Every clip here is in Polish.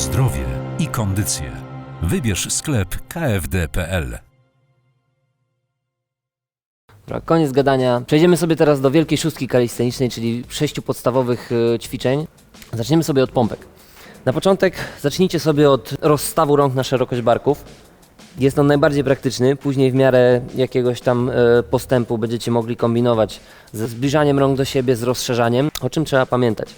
zdrowie i kondycję. Wybierz sklep kfd.pl. Koniec gadania. Przejdziemy sobie teraz do wielkiej szóstki kalistenicznej, czyli sześciu podstawowych e, ćwiczeń. Zaczniemy sobie od pompek. Na początek zacznijcie sobie od rozstawu rąk na szerokość barków. Jest on najbardziej praktyczny. Później w miarę jakiegoś tam e, postępu będziecie mogli kombinować ze zbliżaniem rąk do siebie, z rozszerzaniem. O czym trzeba pamiętać?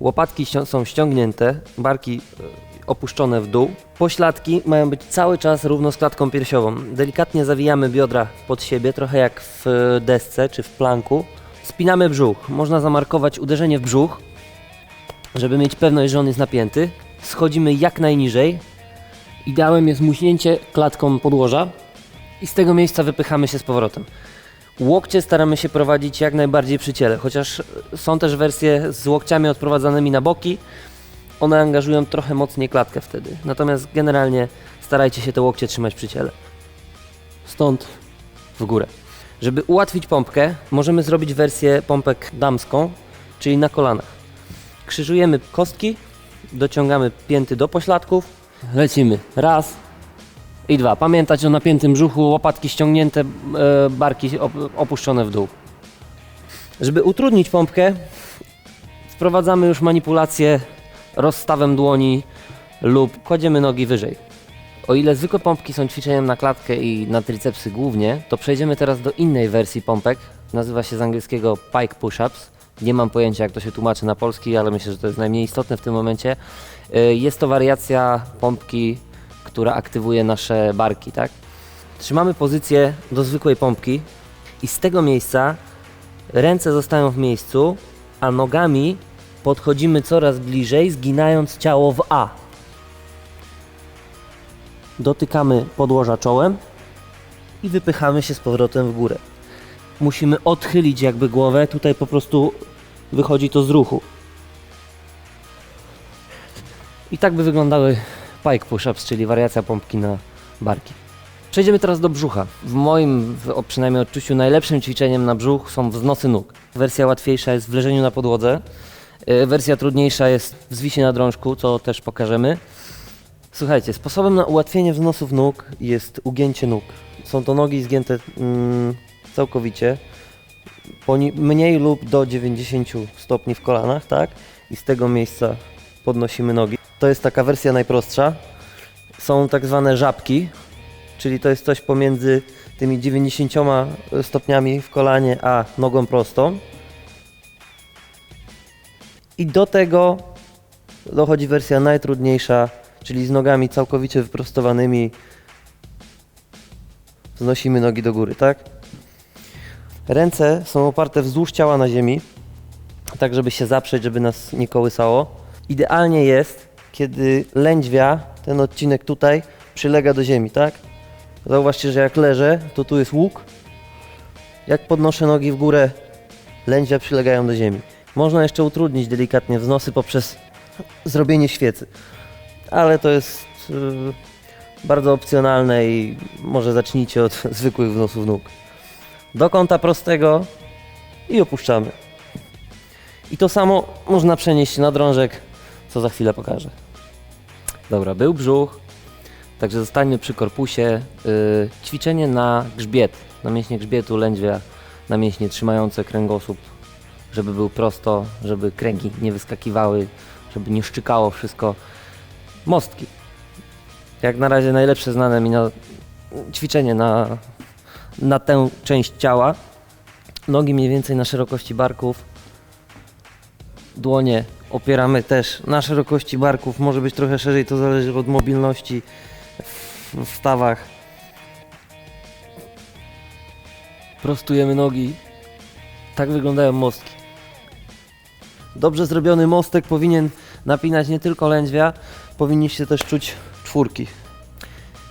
Łopatki są ściągnięte, barki e, opuszczone w dół. Pośladki mają być cały czas równo z klatką piersiową. Delikatnie zawijamy biodra pod siebie, trochę jak w desce czy w planku. Spinamy brzuch. Można zamarkować uderzenie w brzuch, żeby mieć pewność, że on jest napięty. Schodzimy jak najniżej. Ideałem jest muśnięcie klatką podłoża i z tego miejsca wypychamy się z powrotem. Łokcie staramy się prowadzić jak najbardziej przy ciele, chociaż są też wersje z łokciami odprowadzanymi na boki. One angażują trochę mocniej klatkę wtedy. Natomiast generalnie starajcie się te łokcie trzymać przy ciele. Stąd w górę. Żeby ułatwić pompkę, możemy zrobić wersję pompek damską, czyli na kolanach. Krzyżujemy kostki, dociągamy pięty do pośladków, lecimy. Raz i dwa. Pamiętać o napiętym brzuchu, łopatki ściągnięte, e, barki op- opuszczone w dół. Żeby utrudnić pompkę, wprowadzamy już manipulację rozstawem dłoni lub kładziemy nogi wyżej. O ile zwykłe pompki są ćwiczeniem na klatkę i na tricepsy głównie, to przejdziemy teraz do innej wersji pompek. Nazywa się z angielskiego pike push-ups. Nie mam pojęcia jak to się tłumaczy na polski, ale myślę, że to jest najmniej istotne w tym momencie. Y, Jest to wariacja pompki, która aktywuje nasze barki, tak? Trzymamy pozycję do zwykłej pompki i z tego miejsca ręce zostają w miejscu, a nogami podchodzimy coraz bliżej, zginając ciało w A. Dotykamy podłoża czołem i wypychamy się z powrotem w górę. Musimy odchylić jakby głowę, tutaj po prostu wychodzi to z ruchu. I tak by wyglądały pike push-ups, czyli wariacja pompki na barki. Przejdziemy teraz do brzucha. W moim, o przynajmniej odczuciu, najlepszym ćwiczeniem na brzuch są wznosy nóg. Wersja łatwiejsza jest w leżeniu na podłodze. Yy, Wersja trudniejsza jest w zwisie na drążku, co też pokażemy. Słuchajcie, sposobem na ułatwienie wznosów nóg jest ugięcie nóg. Są to nogi zgięte mm, całkowicie, poni- mniej lub do 90 stopni w kolanach, tak? I z tego miejsca podnosimy nogi. To jest taka wersja najprostsza. Są tak zwane żabki, czyli to jest coś pomiędzy tymi 90 stopniami w kolanie a nogą prostą. I do tego dochodzi wersja najtrudniejsza, czyli z nogami całkowicie wyprostowanymi. Wznosimy nogi do góry, tak? Ręce są oparte wzdłuż ciała na ziemi, tak żeby się zaprzeć, żeby nas nie kołysało. Idealnie jest, kiedy lędźwia, ten odcinek tutaj, przylega do ziemi, tak? Zauważcie, że jak leżę, to tu jest łuk. Jak podnoszę nogi w górę, lędźwia przylegają do ziemi. Można jeszcze utrudnić delikatnie wznosy poprzez zrobienie świecy, ale to jest yy, bardzo opcjonalne i może zacznijcie od zwykłych wznosów nóg. Do kąta prostego i opuszczamy. I to samo można przenieść na drążek, co za chwilę pokażę. Dobra, był brzuch, także zostańmy przy korpusie. Yy, ćwiczenie na grzbiet, na mięśnie grzbietu, lędźwia, na mięśnie trzymające kręgosłup, żeby był prosto, żeby kręgi nie wyskakiwały, żeby nie szczykało wszystko. Mostki. Jak na razie najlepsze znane mi na ćwiczenie na, na tę część ciała. Nogi mniej więcej na szerokości barków. Dłonie opieramy też na szerokości barków. Może być trochę szerzej, to zależy od mobilności w, stawach. Prostujemy nogi. Tak wyglądają mostki. Dobrze zrobiony mostek powinien napinać nie tylko lędźwia, powinniście też czuć czwórki.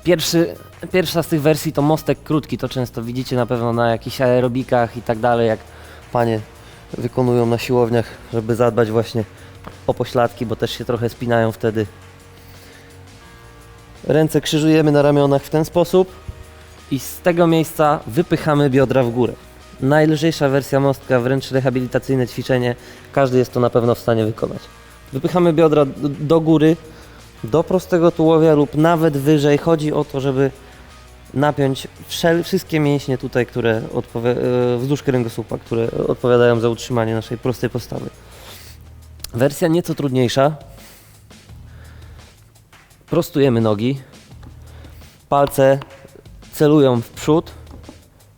Pierwszy, pierwsza z tych wersji to mostek krótki, to często widzicie na pewno na jakichś aerobikach i tak dalej, jak panie wykonują na siłowniach, żeby zadbać właśnie o pośladki, bo też się trochę spinają wtedy. Ręce krzyżujemy na ramionach w ten sposób i z tego miejsca wypychamy biodra w górę. Najlżejsza wersja mostka, wręcz rehabilitacyjne ćwiczenie, każdy jest to na pewno w stanie wykonać. Wypychamy biodra do, góry, do prostego tułowia lub nawet wyżej. Chodzi o to, żeby napiąć wszystkie mięśnie tutaj, które e, wzdłuż kręgosłupa, które odpowiadają za utrzymanie naszej prostej postawy. Wersja nieco trudniejsza. Prostujemy nogi. Palce celują w przód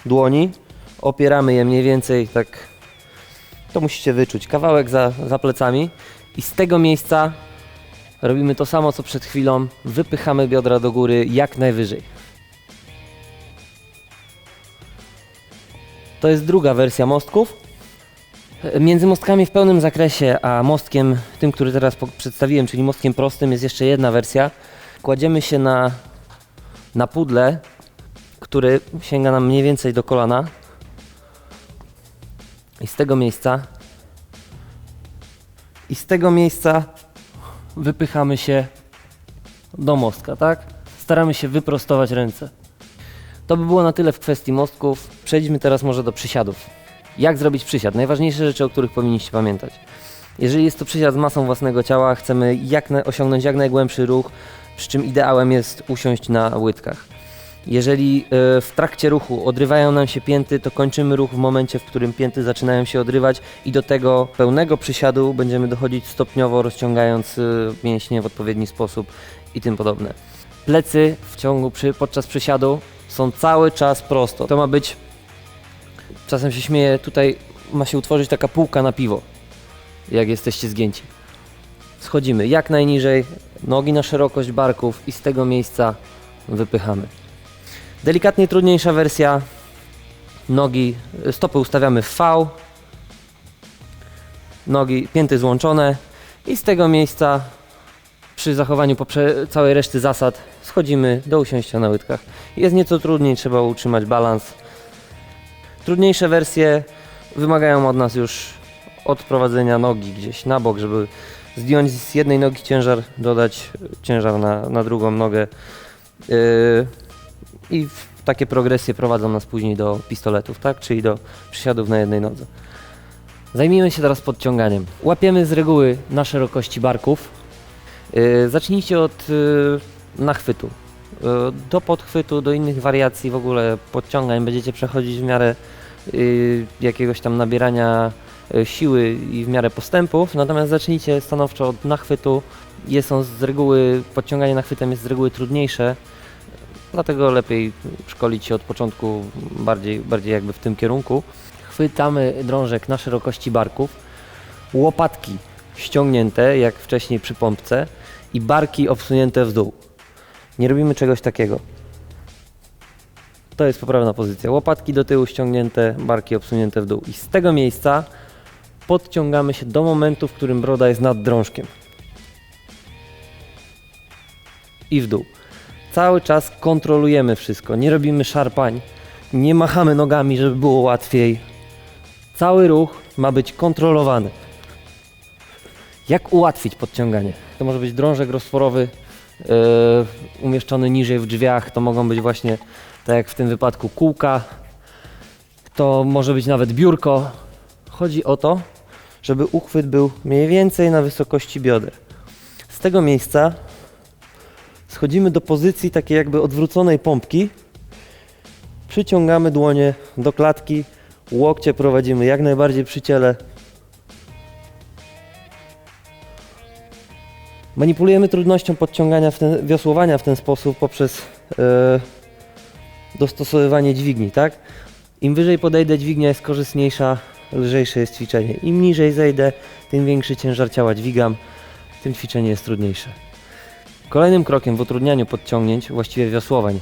dłoni. Opieramy je mniej więcej tak. To musicie wyczuć. Kawałek za, za plecami. I z tego miejsca robimy to samo co przed chwilą. Wypychamy biodra do góry jak najwyżej. To jest druga wersja mostków. Między mostkami w pełnym zakresie, a mostkiem, tym, który teraz przedstawiłem, czyli mostkiem prostym, jest jeszcze jedna wersja. Kładziemy się na, na pudle, który sięga nam mniej więcej do kolana. I z tego miejsca i z tego miejsca wypychamy się do mostka, tak? Staramy się wyprostować ręce. To by było na tyle w kwestii mostków. Przejdźmy teraz może do przysiadów. Jak zrobić przysiad? Najważniejsze rzeczy, o których powinniście pamiętać. Jeżeli jest to przysiad z masą własnego ciała, chcemy jak na, osiągnąć jak najgłębszy ruch, przy czym ideałem jest usiąść na łydkach. Jeżeli e, w trakcie ruchu odrywają nam się pięty, to kończymy ruch w momencie, w którym pięty zaczynają się odrywać i do tego pełnego przysiadu będziemy dochodzić stopniowo, rozciągając e, mięśnie w odpowiedni sposób i tym podobne. Plecy w ciągu podczas przysiadu są cały czas prosto. To ma być, czasem się śmieję, tutaj ma się utworzyć taka półka na piwo, jak jesteście zgięci. Schodzimy jak najniżej, nogi na szerokość barków i z tego miejsca wypychamy. Delikatnie trudniejsza wersja. Nogi, stopy ustawiamy w V. Nogi, pięty złączone i z tego miejsca przy zachowaniu całej reszty zasad schodzimy do usiąścia na łydkach. Jest nieco trudniej, trzeba utrzymać balans. Trudniejsze wersje wymagają od nas już odprowadzenia nogi gdzieś na bok, żeby zdjąć z jednej nogi ciężar, dodać ciężar na, na drugą nogę. Yy, i takie progresje prowadzą nas później do pistoletów, tak? Czyli do przysiadów na jednej nodze. Zajmijmy się teraz podciąganiem. Łapiemy z reguły na szerokości barków. Yy, zacznijcie od yy, nachwytu. Yy, do podchwytu, do innych wariacji w ogóle podciągań będziecie przechodzić w miarę yy, jakiegoś tam nabierania yy, siły i w miarę postępów. Natomiast zacznijcie stanowczo od nachwytu. Jest on z reguły, podciąganie nachwytem jest z reguły trudniejsze. Dlatego lepiej szkolić się od początku bardziej, bardziej jakby w tym kierunku. Chwytamy drążek na szerokości barków, łopatki ściągnięte, jak wcześniej przy pompce i barki obsunięte w dół. Nie robimy czegoś takiego. To jest poprawna pozycja. Łopatki do tyłu ściągnięte, barki obsunięte w dół. I z tego miejsca podciągamy się do momentu, w którym broda jest nad drążkiem. I w dół. Cały czas kontrolujemy wszystko, nie robimy szarpań, nie machamy nogami, żeby było łatwiej. Cały ruch ma być kontrolowany. Jak ułatwić podciąganie? To może być drążek rozporowy yy, umieszczony niżej w drzwiach, to mogą być właśnie, tak jak w tym wypadku, kółka, to może być nawet biurko. Chodzi o to, żeby uchwyt był mniej więcej na wysokości bioder. Z tego miejsca schodzimy do pozycji takiej jakby odwróconej pompki. Przyciągamy dłonie do klatki, łokcie prowadzimy jak najbardziej przy ciele. Manipulujemy trudnością podciągania, w ten, wiosłowania w ten sposób poprzez e, dostosowywanie dźwigni, tak? Im wyżej podejdę, dźwignia jest korzystniejsza, lżejsze jest ćwiczenie. Im niżej zejdę, tym większy ciężar ciała dźwigam, tym ćwiczenie jest trudniejsze. Kolejnym krokiem w utrudnianiu podciągnięć, właściwie wiosłowań,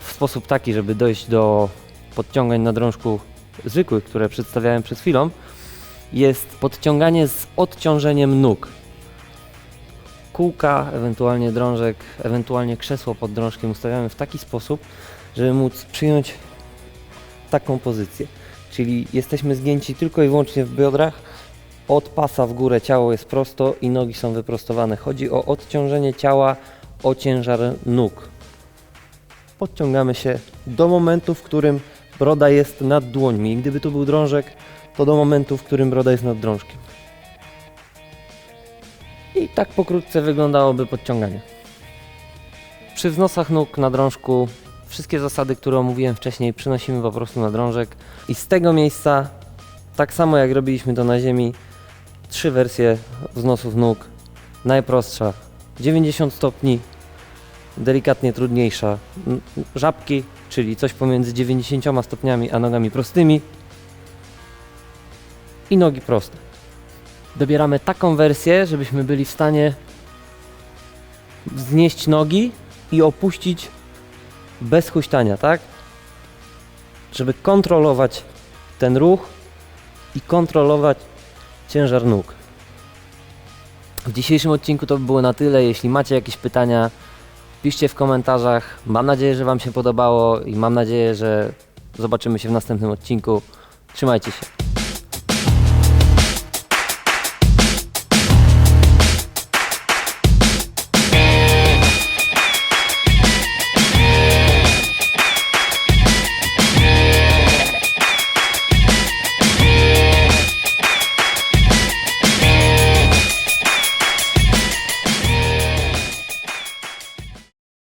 w sposób taki, żeby dojść do podciągań na drążku zwykłych, które przedstawiałem przed chwilą, jest podciąganie z odciążeniem nóg. Kółka, ewentualnie drążek, ewentualnie krzesło pod drążkiem ustawiamy w taki sposób, żeby móc przyjąć taką pozycję. Czyli jesteśmy zgięci tylko i wyłącznie w biodrach, od pasa w górę ciało jest prosto i nogi są wyprostowane. Chodzi o odciążenie ciała, o ciężar nóg. Podciągamy się do momentu, w którym broda jest nad dłońmi. Gdyby tu był drążek, to do momentu, w którym broda jest nad drążkiem. I tak pokrótce wyglądałoby podciąganie. Przy wznosach nóg na drążku wszystkie zasady, które omówiłem wcześniej, przynosimy po prostu na drążek i z tego miejsca, tak samo jak robiliśmy to na ziemi, trzy wersje wznosów nóg. Najprostsza 90 stopni, delikatnie trudniejsza żabki, czyli coś pomiędzy 90 stopniami a nogami prostymi i nogi proste. Dobieramy taką wersję, żebyśmy byli w stanie wznieść nogi i opuścić bez huśtania, tak? Żeby kontrolować ten ruch i kontrolować ciężar nóg. W dzisiejszym odcinku to by było na tyle. Jeśli macie jakieś pytania, piszcie w komentarzach. Mam nadzieję, że Wam się podobało i mam nadzieję, że zobaczymy się w następnym odcinku. Trzymajcie się.